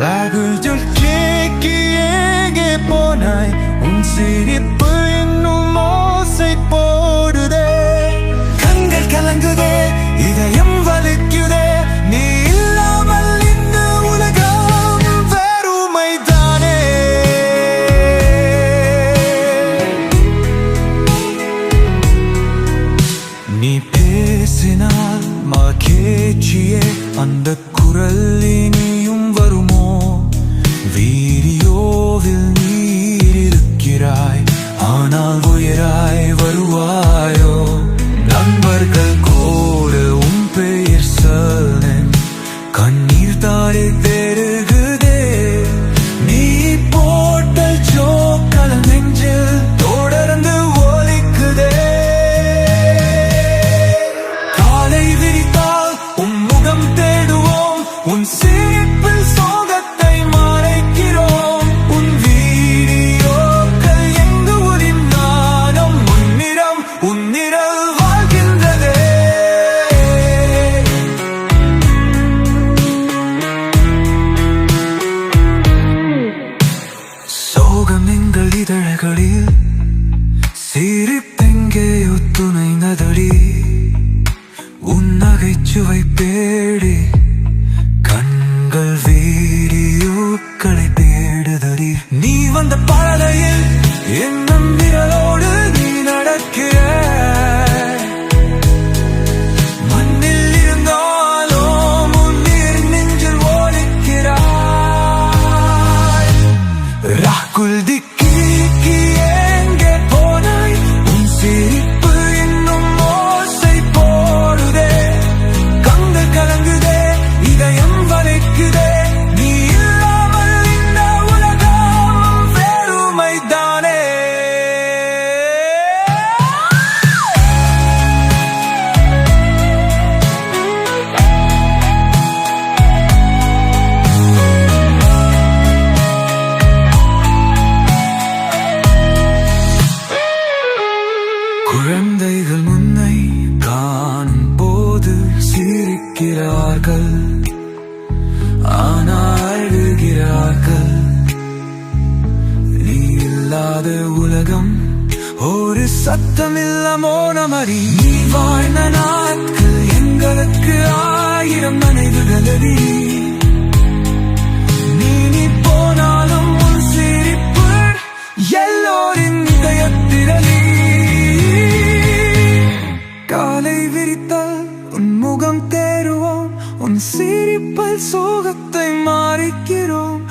ராகுல் ஜுல்கேக்கு ஏங்கே போனாய் உன் சிரிப்பு இன்னும் ஓசை போடுதே கண்கள் கலங்குதே இதயம் வலிக்குதே நீ இல்லாமல் இந்த உலகம் வெறுமைதானே நீ பேசினால் மகேச்சியே அந்த குரல் இனியும் வருமோ சிரிக்கிறார்கள் ஆனால் அழுகிறார்கள் நீ இல்லாத உலகம் ஒரு சத்தமில்ல மோனமறி நீ வாழ்ந்த நாட்கள் எங்களுக்கு ஆயிரம் நினைவுகளதி நீ நீ போனாலும் உன் சிரிப்பு எல்லோரின் இதயத்திரலி காலை விரித்தால் உன் முகம் தே சிரிப்பல் சோகத்தை மாறிக்கிறோம்.